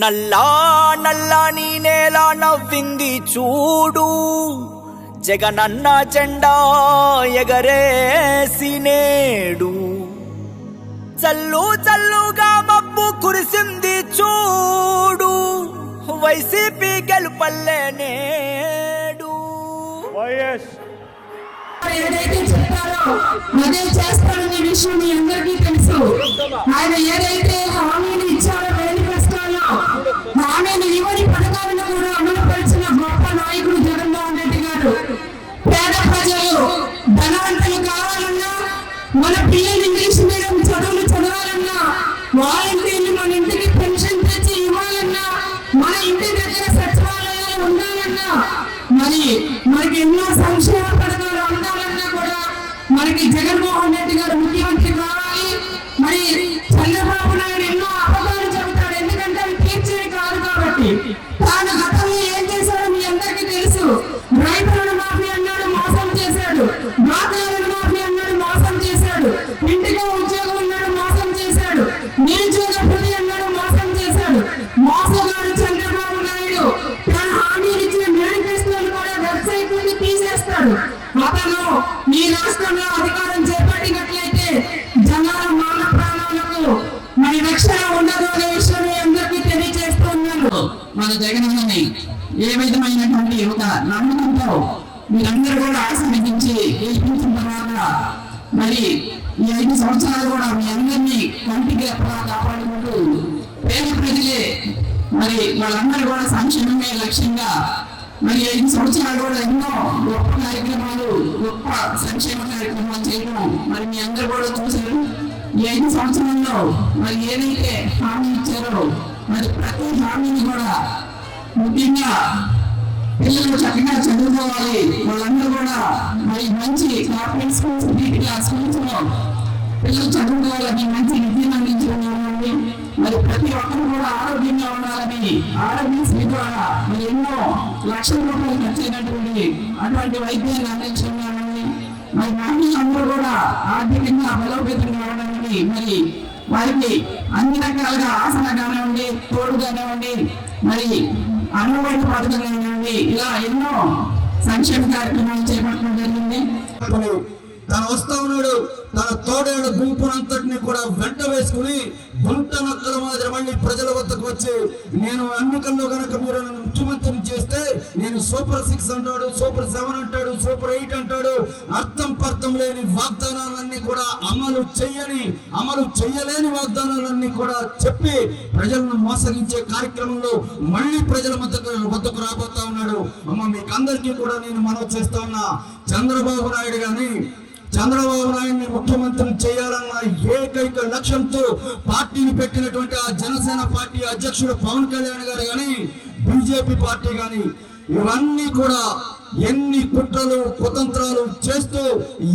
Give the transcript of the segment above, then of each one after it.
నల్లా నల్లా నీ నేల నవ్వింది చూడు. జగనన్న జెండా ఎగరేసి నేడు. చల్లు చల్లుగా మబ్బు కురిసింది చూడు. వైసీపీ గెలుపల్లే నేడు. వైఎస్. ఏదైతే చెప్పారో అదే చేస్తారనే విషయం మీ అందరికీ తెలుసు. ఆయన ఏదైతే హామీని పిల్లలు ఇంగ్లీష్ మీడియం చదువులు చదవాలన్నా వాలంటీర్లు మన ఇంటికి పెన్షన్ తెచ్చి ఇవ్వాలన్నా మన ఇంటి దగ్గర సచివాలయాలు ఉండాలన్నా మరి మనకి ఎన్నో సంక్షేమ పథకాలు అందాలన్నా కూడా మనకి జగన్మోహన్ రెడ్డి గారు ముఖ్యమంత్రి కావాలి. మరి చంద్రబాబు నాయుడు ఎన్నో తీసేస్తాడు అతను ఈ రాష్ట్రంలో అధికారం చేపట్టినట్లయితే జనాల మాన ప్రాణాలకు మరి రక్షణ ఉండదు అనే విషయం అందరికీ తెలియజేస్తున్నాను మన జగనన్నని ఏ విధమైనటువంటి ఒక నమ్మకంతో మీరందరూ కూడా ఆశీర్వదించి గెలిపించిన తర్వాత మరి ఈ ఐదు సంవత్సరాలు కూడా మీ అందరినీ కంటికి కాపాడుకుంటూ పేద ప్రజలే మరి వాళ్ళందరూ కూడా సంక్షేమమే లక్ష్యంగా మరి ఐదు సంవత్సరాలు కూడా ఎన్నో గొప్ప కార్యక్రమాలు గొప్ప సంక్షేమ కార్యక్రమాలు చేయడం మరి మీ అందరూ కూడా చూశారు ఈ ఐదు సంవత్సరంలో మరి ఏదైతే హామీ ఇచ్చారో మరి ప్రతి హామీని కూడా ముఖ్యంగా పిల్లలు చక్కగా చదువుకోవాలి వాళ్ళందరూ కూడా మరి మంచి కార్పొరేట్ స్కూల్స్ ఆ స్కూల్స్లో పిల్లలు చదువుకోవాలని మంచి విద్యను అందించాలని మరి ప్రతి ఒక్కరు కూడా ఆరోగ్యంగా ఉండాలని ఆరోగ్యశ్రీ ద్వారా మరి ఎన్నో లక్షల రూపాయలు ఖర్చైనటువంటి అటువంటి వైద్యాన్ని అందించాలని మరి మహిళలందరూ కూడా ఆర్థికంగా బలోపేతం కావడానికి మరి వారికి అన్ని రకాలుగా ఆసన కానివ్వండి తోడు కానివ్వండి మరి అన్నవాడి పథకం కానివ్వండి ఇలా ఎన్నో సంక్షేమ కార్యక్రమాలు చేపట్టడం జరిగింది. తను వస్తా ఉన్నాడు. తన తోడేడు గుంపునంతటిని కూడా వెంట వేసుకుని గుంట నక్కల మాదిరి మళ్ళీ ప్రజల వద్దకు వచ్చి నేను ఎన్నికల్లో కనుక మీరు నన్ను ముఖ్యమంత్రిని చేస్తే నేను సూపర్ సిక్స్ అంటాడు సూపర్ సెవెన్ అంటాడు సూపర్ ఎయిట్ అంటాడు. అర్థం పర్థం లేని వాగ్దానాలన్నీ కూడా అమలు చేయని అమలు చేయలేని వాగ్దానాలన్నీ కూడా చెప్పి ప్రజలను మోసగించే కార్యక్రమంలో మళ్ళీ ప్రజల మద్దతు వద్దకు రాబోతా ఉన్నాడు. అమ్మ మీకు అందరికీ కూడా నేను మనవి చేస్తా ఉన్నా. చంద్రబాబు నాయుడు గాని చంద్రబాబు నాయుడిని ముఖ్యమంత్రి చేయాలన్న ఏకైక లక్ష్యంతో పార్టీని పెట్టినటువంటి ఆ జనసేన పార్టీ అధ్యక్షుడు పవన్ కళ్యాణ్ గారు కానీ బీజేపీ పార్టీ కానీ ఇవన్నీ కూడా ఎన్ని కుట్రలు కుతంత్రాలు చేస్తూ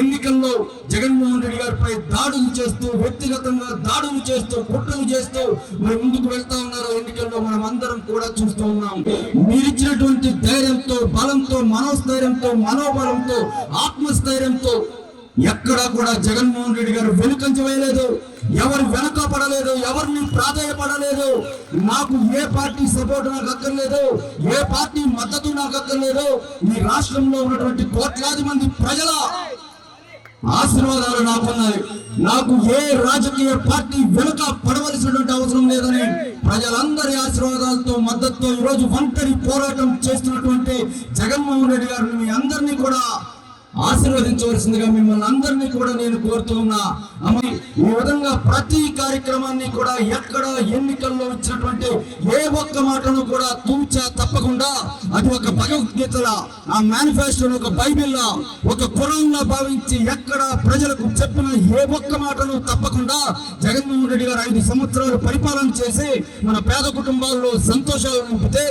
ఎన్నికల్లో జగన్మోహన్ రెడ్డి గారిపై దాడులు చేస్తూ వ్యక్తిగతంగా దాడులు చేస్తూ కుట్రలు చేస్తూ మరి ముందుకు వెళ్తా ఉన్నారు ఎన్నికల్లో మనం అందరం కూడా చూస్తూ ఉన్నాం. మీరిచ్చినటువంటి ధైర్యంతో బలంతో మనోస్థైర్యంతో మనోబలంతో ఆత్మస్థైర్యంతో ఎక్కడా కూడా జగన్మోహన్ రెడ్డి గారు వెనుకంజ వేయలేదు. ఎవరు వెనక పడలేదు ఎవరిని ప్రాధాయపడలేదు. నాకు ఏ పార్టీ సపోర్ట్ నాకు అక్కర్లేదు ఏ పార్టీ మద్దతు నాకు అక్కర్లేదు. ఈ రాష్ట్రంలో ఉన్నటువంటి కోట్లాది మంది ప్రజల ఆశీర్వాదాలు నాకున్నాయి. నాకు ఏ రాజకీయ పార్టీ వెనుక పడవలసినటువంటి అవసరం లేదని ప్రజలందరి ఆశీర్వాదాలతో మద్దతుతో ఈరోజు ఒంటరి పోరాటం చేస్తున్నటువంటి జగన్మోహన్ రెడ్డి గారిని మీ అందరినీ కూడా ఆశీర్వదించవలసిందిగా మిమ్మల్ని అందరినీ కూడా నేను కోరుతూ ఉన్నా. అమ్మ ఈ విధంగా ప్రతి కార్యక్రమాన్ని కూడా ఎక్కడ ఎన్నికల్లో ఇచ్చినటువంటి ఏ ఒక్క మాటను కూడా తూచా తప్పకుండా అది ఒక భగవద్గీతల ఆ మేనిఫెస్టోను ఒక బైబిల్లా ఒక కులంలో భావించి ఎక్కడ ప్రజలకు చెప్పిన ఏ ఒక్క మాటను తప్పకుండా జగన్మోహన్ రెడ్డి గారు ఐదు సంవత్సరాలు పరిపాలన చేసి మన పేద కుటుంబాల్లో సంతోషాలు నింపితే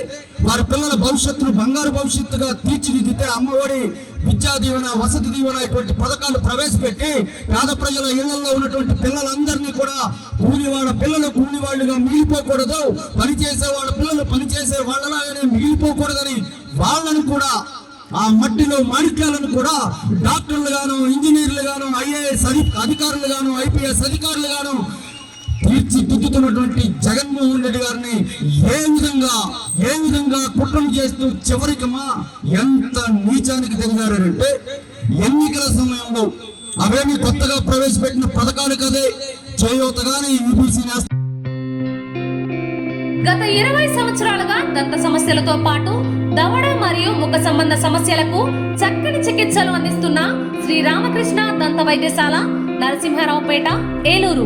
వారి పిల్లల భవిష్యత్తును బంగారు భవిష్యత్తుగా తీర్చిదిద్దితే అమ్మఒడి విద్యా దీవెన వసతి దీవెన ఇటువంటి పథకాలు ప్రవేశపెట్టి పేద ప్రజల ఇళ్ళలో ఉన్నటువంటి పిల్లలందరినీ కూడా కూలివాడ వాళ్ళ పిల్లలు కూలివాళ్ళుగా మిగిలిపోకూడదు. పనిచేసే వాళ్ళ పిల్లలు పనిచేసే వాళ్ళలాగానే మిగిలిపోకూడదని వాళ్ళను కూడా ఆ మట్టిలో మాణిక్యాలను కూడా డాక్టర్లు గాను ఇంజనీర్లు గాను ఐఏఎస్ అధికారులు గాను ఐపీఎస్ అధికారులు గాను తీర్చిదిద్దుతున్నటువంటి జగన్మోహన్ రెడ్డి గారిని ఏ విధంగా ఏ విధంగా కుట్రం చేస్తూ చివరికి మా ఎంత నీచానికి దిగారంటే ఎన్నికల సమయంలో అవేమి కొత్తగా ప్రవేశపెట్టిన పథకాలు కదే చేయూతగానే యూపీసీ గత ఇరవై సంవత్సరాలుగా దంత సమస్యలతో పాటు దవడ మరియు ముఖ సంబంధ సమస్యలకు చక్కని చికిత్సలు అందిస్తున్న శ్రీ రామకృష్ణ దంత వైద్యశాల నరసింహారావుపేట ఏలూరు.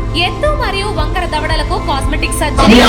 ఎత్తు మరియు వంకర దవడలకు కాస్మెటిక్ సర్జరీ